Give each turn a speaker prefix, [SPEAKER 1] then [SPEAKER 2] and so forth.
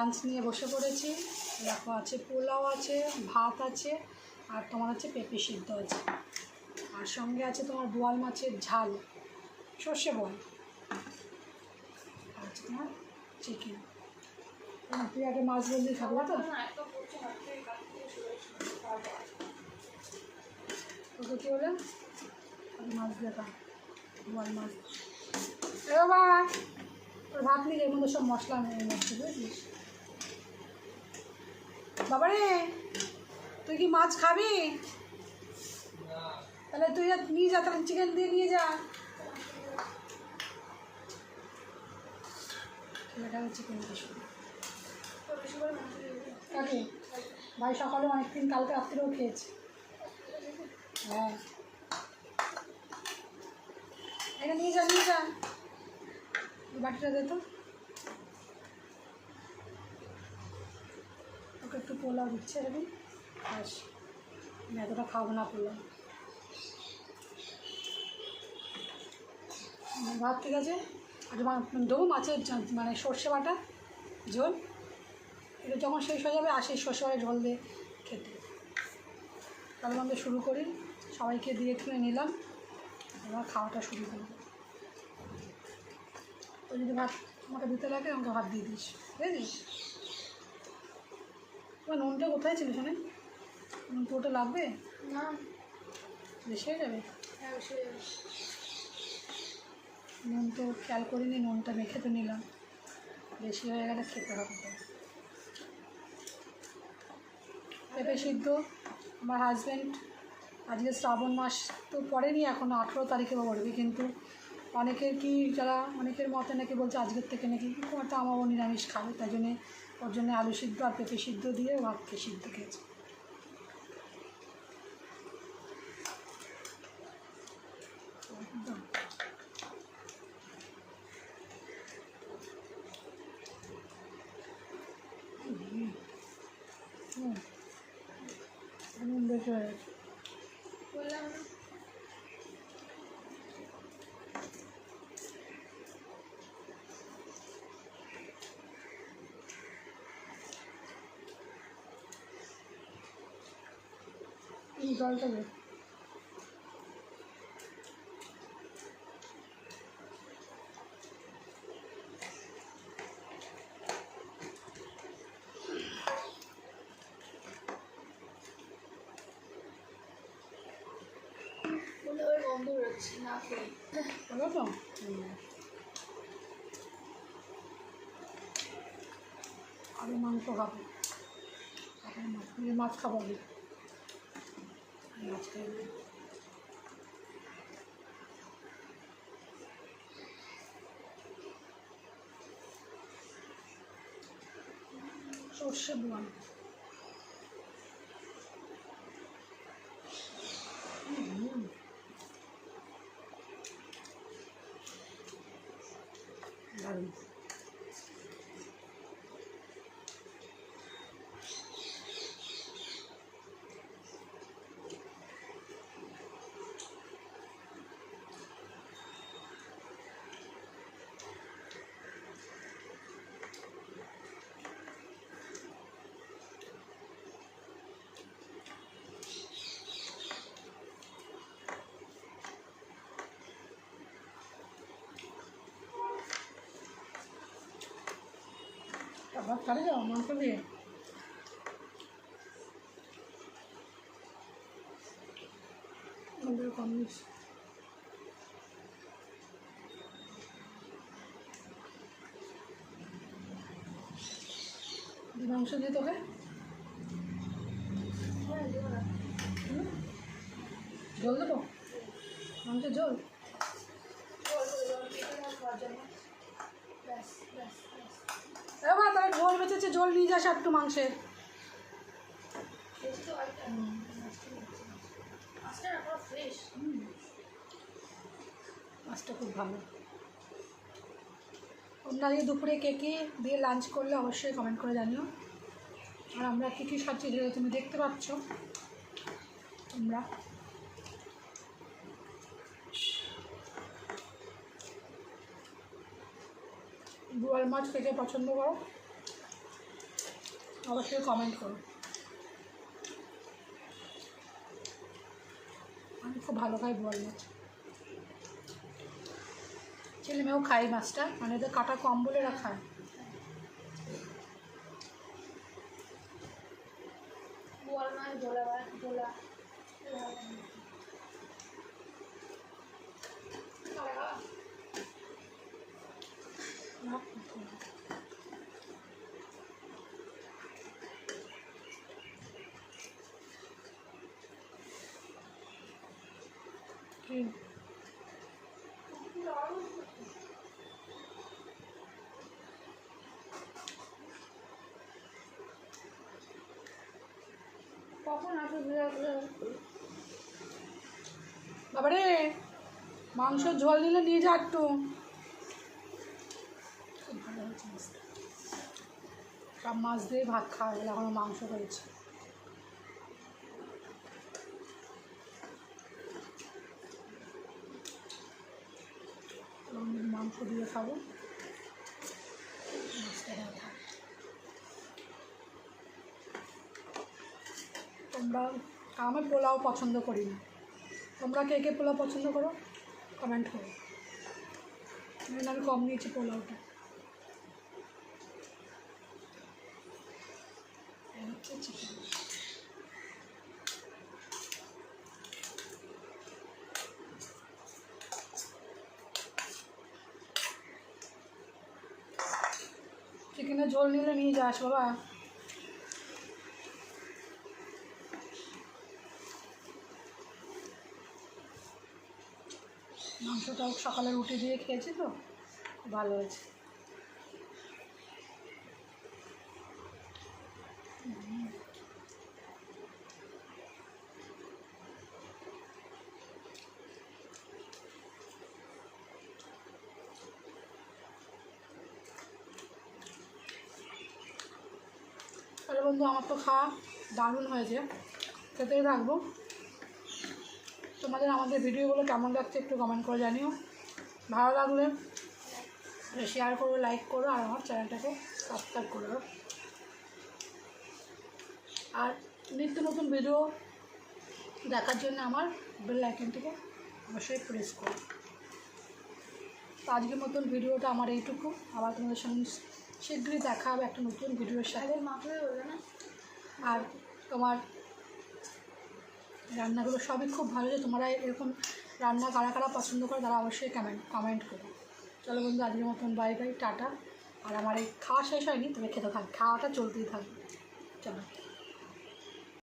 [SPEAKER 1] Lunch নিয়ে বসে পড়েছি। দেখো আছে পোলাও আছে, ভাত আছে, আর তোমার হচ্ছে পেঁপে সিদ্ধ আছে। আর সঙ্গে আছে তোমার বোয়াল মাছের ঝাল, সর্ষে বল আছে তোমার চিকেন তুই আগে মাছ বললি খাব তো? তোকে কী বলে? মাছ দিয়ে বোয়াল মাছ। এ বাবা, তোর ভাত এর মধ্যে সব মশলা নিয়ে যাচ্ছে বুঝলিস বাবা রে তুই কি মাছ খাবি? তাহলে তুই নিয়ে যা, তাহলে চিকেন দিয়ে নিয়ে যা। চিকেন কাকে, ভাই সকালে অনেকদিন কালকে রাত্রেও খেয়েছে। হ্যাঁ। এটা নিয়ে যা নিয়ে যা। বাটিটা দে তো। ওকে একটু পোলাও দিচ্ছে এরকম। আমি এতটা খাব না পোলাও ভাত ঠিক আছে? আর দেবো মাছের মানে সর্ষে বাটা, ঝোল। এটা যখন শেষ হয়ে যাবে, আসি সর্ষে বাটা, ঝোল দিয়ে খেতে। তাহলে আমরা শুরু করি। সবাইকে দিয়ে তুলে নিলাম। এবার খাওয়াটা শুরু করব। তো যদি ভাত আমাকে দিতে লাগে, আমাকে ভাত দিয়ে দিস। বুঝলিস তোমার নুনটা কোথায় ছিল শোনে নুন তো ওটা লাগবে?
[SPEAKER 2] না।
[SPEAKER 1] বেশি হয়ে যাবে?
[SPEAKER 2] হ্যাঁ সে
[SPEAKER 1] নুন তো খেয়াল করিনি নুনটা মেখে তো নিলাম। বেশি হয়ে গেলে খেতে হবে। তো পেঁপে সিদ্ধ। আমার হাজব্যান্ড আজকে শ্রাবণ মাস তো পড়েনি এখনও আঠেরো তারিখে পড়বে কিন্তু অনেকের কি যারা অনেকের মতে নাকি বলছে আজকের থেকে নাকি একটা আমারও নিরামিষ খাবে তাই জন্যে ওর জন্য আলু সিদ্ধ আর পেঁপে সিদ্ধ দিয়ে ভাতকে সিদ্ধ খেয়েছে হয়ে
[SPEAKER 2] বললাম
[SPEAKER 1] জলটা দে।
[SPEAKER 2] বলে ওই না খেয়ে।
[SPEAKER 1] হলো তো? আমি মাংস খাব। মাছ খাব আমি আমি মাছ খাই না। সর্ষে বোয়াল হুম দারুণ আবার ছাড়ে যাও, মাংস দিয়ে আমাদের কম দিচ্ছি দি মাংস দিয়ে তোকে? জল দেবো? মাংসের জল?
[SPEAKER 2] অল্প
[SPEAKER 1] এবার তাহলে ঝোল বেঁচেছে, ঝোল নিয়ে যাস একটু মাংসের
[SPEAKER 2] মাছটা
[SPEAKER 1] খুব ভালো। আজকে দুপুরে কে কে দিয়ে লাঞ্চ করলে অবশ্যই কমেন্ট করে জানিও। আর আমরা কী কী যেটা তুমি দেখতে পাচ্ছ। তোমরা। বোয়াল মাছ খেতে পছন্দ করো, অবশ্যই কমেন্ট করো। আমি খুব ভালো খাই বোয়াল মাছ। ছেলেমেয়েও খাই মাছটা মানে এদের কাটা কম বলে খায়
[SPEAKER 2] বোয়াল মাছ ভোলা মাছ ভোলা
[SPEAKER 1] কি
[SPEAKER 2] কখন আসবে
[SPEAKER 1] বাবারে মাংস ঝোল দিলে নিয়ে যা একটু। সব মাছ দিয়ে ভাত খাওয়া গেলে মাংস রয়েছে আমি মাংস দিয়ে খাব। তোমরা আমি পোলাও পছন্দ করি না। তোমরা কে কে পোলাও পছন্দ করো? কমেন্ট করো। আমি কম নিয়েছি পোলাওটা। চিকেন চিকেনের ঝোল নিলে নিয়ে যাস বাবা। মাংসটাও সকালে রুটি দিয়ে খেয়েছি তো ভালো হয়েছে। তাহলে বন্ধু আমার তো খাওয়া দারুণ হয়েছে। খেতেই থাকব। তোমাদের আমাদের ভিডিওগুলো কেমন লাগছে একটু কমেন্ট করে জানিও। ভালো লাগলে শেয়ার করো লাইক করো, আর আমার চ্যানেলটাকে সাবস্ক্রাইব করো আর নিত্য নতুন ভিডিও দেখার জন্য আমার বেল আইকনটিকে অবশ্যই প্রেস করো। তো আজকের মতন ভিডিওটা আমার এইটুকু। আবার তোমাদের সঙ্গে শীঘ্রই দেখা হবে একটা নতুন ভিডিওর সাথে। আর তোমার রান্নাগুলো সবই খুব ভালো যে তোমরা এরকম রান্না কারা কারা পছন্দ করে তারা অবশ্যই কমেন্ট কমেন্ট করো। চলো বন্ধু আজকের মতন বাই বাই টাটা। আর আমার এই খাওয়া শেষ হয়নি তুমি খেতে থাক। খাওয়াটা চলতেই থাকবে চলো।